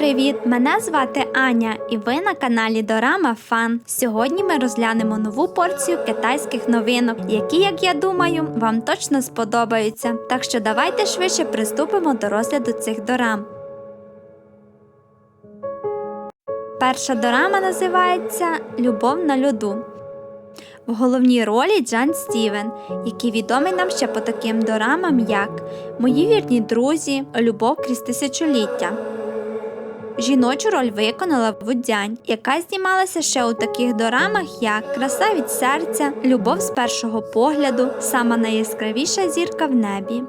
привіт! Мене звати Аня, і ви на каналі Дорама Фан. Сьогодні ми розглянемо нову порцію китайських новинок, які, як я думаю, вам точно сподобаються. Так що давайте швидше приступимо до розгляду цих дорам. Перша дорама називається Любов на льоду. В головній ролі Джан Стівен, який відомий нам ще по таким дорамам, як Мої вірні друзі, Любов крізь тисячоліття. Жіночу роль виконала Вудзянь, яка знімалася ще у таких дорамах, як Краса від серця, Любов з першого погляду, сама найяскравіша зірка в небі.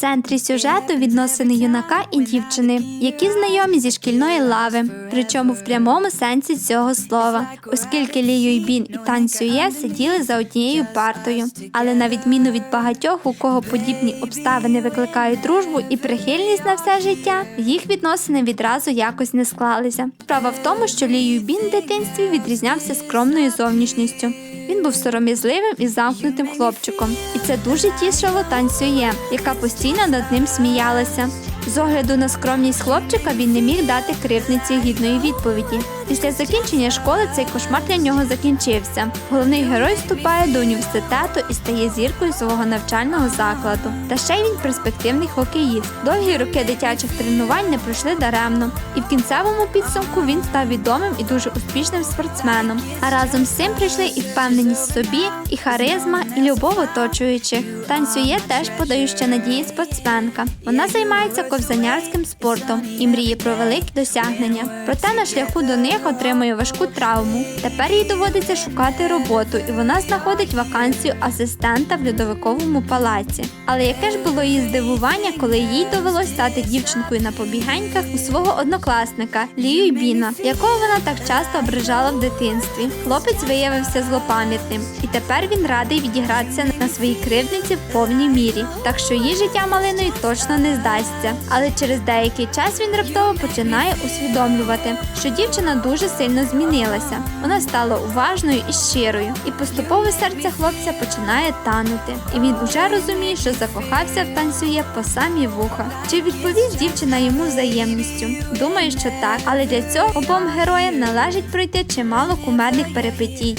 Центрі сюжету відносини юнака і дівчини, які знайомі зі шкільної лави, причому в прямому сенсі цього слова, оскільки Лі Юйбін і Тан Сює сиділи за однією партою. Але на відміну від багатьох, у кого подібні обставини викликають дружбу і прихильність на все життя, їх відносини відразу якось не склалися. Справа в тому, що Лі Юйбін в дитинстві відрізнявся скромною зовнішністю. Він був сором'язливим і замкнутим хлопчиком, і це дуже тішило танцює, яка постійно над ним сміялася. З огляду на скромність хлопчика він не міг дати кривдниці гідної відповіді. Після закінчення школи цей кошмар для нього закінчився. Головний герой вступає до університету і стає зіркою свого навчального закладу. Та ще й він перспективний хокеїст. Довгі роки дитячих тренувань не пройшли даремно, і в кінцевому підсумку він став відомим і дуже успішним спортсменом. А разом з цим прийшли і впевненість в собі, і харизма, і любов оточуючих. Танцює теж подающа надії спортсменка. Вона займається ковзанярським спортом і мріє про великі досягнення. Проте на шляху до них отримує важку травму. Тепер їй доводиться шукати роботу, і вона знаходить вакансію асистента в льодовиковому палаці. Але яке ж було її здивування, коли їй довелось стати дівчинкою на побігеньках у свого однокласника Лію Біна, якого вона так часто ображала в дитинстві. Хлопець виявився злопам'ятним, і тепер він радий відігратися на своїй кривдниці в повній мірі. Так що її життя малиною точно не здасться. Але через деякий час він раптово починає усвідомлювати, що дівчина дуже сильно змінилася. Вона стала уважною і щирою, і поступово серце хлопця починає танути. І він уже розуміє, що закохався в танцює по самі вуха. Чи відповість дівчина йому взаємністю? Думаю, що так, але для цього обом героям належить пройти чимало кумедних перипетій.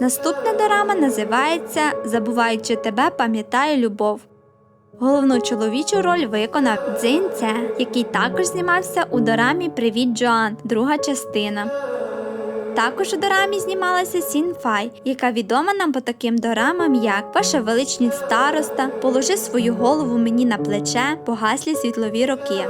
Наступна дорама називається Забуваючи тебе, пам'ятаю любов. Головну чоловічу роль виконав Цзин Це, який також знімався у дорамі Привіт Джоан, друга частина. Також у дорамі знімалася Сін Фай, яка відома нам по таким дорамам, як Ваша величність староста, Положи свою голову мені на плече, Погаслі світлові роки.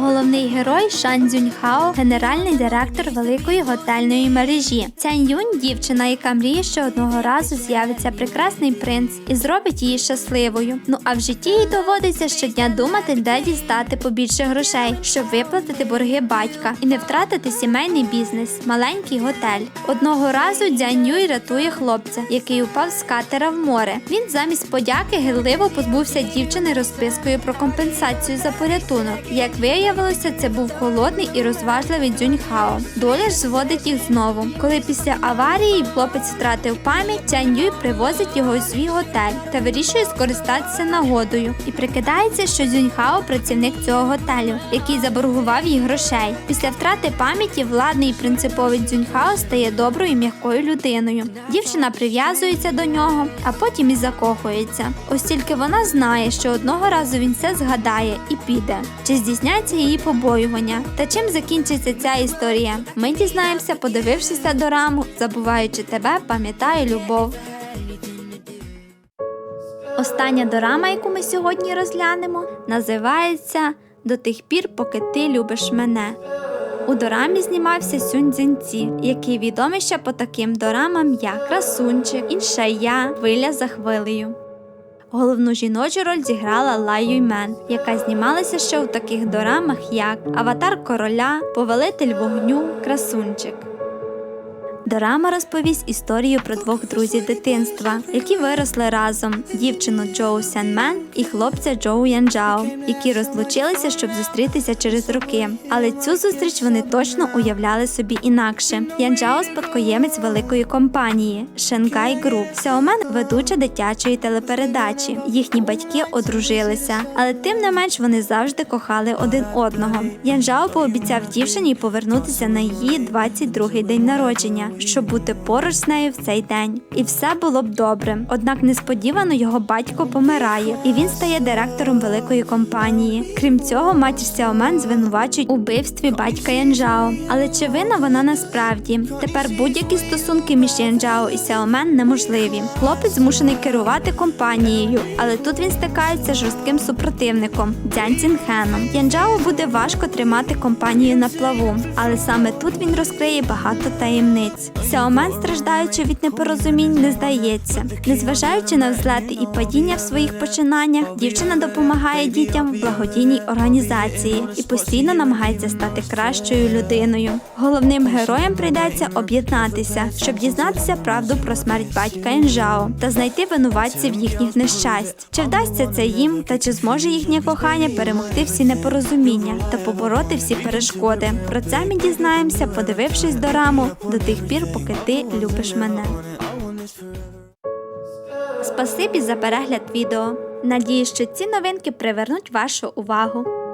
Головний герой Шан Цзюньхао – генеральний директор великої готельної мережі. Цянь Юнь – дівчина, яка мріє, що одного разу з'явиться прекрасний принц і зробить її щасливою. Ну а в житті їй доводиться щодня думати, де дістати побільше грошей, щоб виплатити борги батька і не втратити сімейний бізнес, маленький готель. Одного разу Дзянь Юй рятує хлопця, який упав з катера в море. Він замість подяки гидливо позбувся дівчини розпискою про компенсацію за порятунок. Як виявилося, це був холодний і розважливий Дзюньхао. Доля ж зводить їх знову. Коли після аварії хлопець втратив пам'ять, Цянь Юй привозить його у свій готель та вирішує скористатися нагодою. І прикидається, що Дзюньхао працівник цього готелю, який заборгував їй грошей. Після втрати пам'яті владний і принциповий Дзюньхао стає доброю і м'якою людиною. Дівчина прив'язується до нього, а потім і закохується. Ось тільки вона знає, що одного разу він все згадає і піде. Чи її побоювання? Та чим закінчиться ця історія? Ми дізнаємося, подивившися дораму, забуваючи тебе, пам'ятаю любов. Остання дорама, яку ми сьогодні розглянемо, називається До тих пір, поки ти любиш мене. У дорамі знімався Сюнь Цзінці, який відомий ще по таким дорамам, як Красунчик, Інше я, Хвиля за хвилею. Головну жіночу роль зіграла Лай Юймен, яка знімалася ще у таких дорамах, як Аватар короля, Повелитель вогню, Красунчик. Дорама розповість історію про двох друзів дитинства, які виросли разом: дівчину Джоу Сянмен і хлопця Джоу Янджао, які розлучилися, щоб зустрітися через роки. Але цю зустріч вони точно уявляли собі інакше. Янджао спадкоємець великої компанії Шенгай Груп, Сяомен ведуча дитячої телепередачі. Їхні батьки одружилися, але тим не менш вони завжди кохали один одного. Янжао пообіцяв дівчині повернутися на її 22-й день народження, щоб бути поруч з нею в цей день. І все було б добре. Однак несподівано його батько помирає, і він стає директором великої компанії. Крім цього, матір Сяомен звинувачують у вбивстві батька Янжао. Але чи винна вона насправді? Тепер будь-які стосунки між Янжао і Сяомен неможливі. Хлопець змушений керувати компанією, але тут він стикається з жорстким супротивником Дзян Цінхеном. Янджао буде важко тримати компанію на плаву, але саме тут він розкриє багато таємниць. Сяомен, страждаючи від непорозумінь, не здається. Незважаючи на взлети і падіння в своїх починаннях, дівчина допомагає дітям в благодійній організації і постійно намагається стати кращою людиною. Головним героям прийдеться об'єднатися, щоб дізнатися правду про смерть батька Інжао та знайти винуватців їхніх нещасть. Чи вдасться це їм, та чи зможе їхнє кохання перемогти всі непорозуміння та побороти всі перешкоди? Про це ми дізнаємося, подивившись дораму до тих пір, поки ти любиш мене. Спасибі за перегляд відео. Надію, що ці новинки привернуть вашу увагу.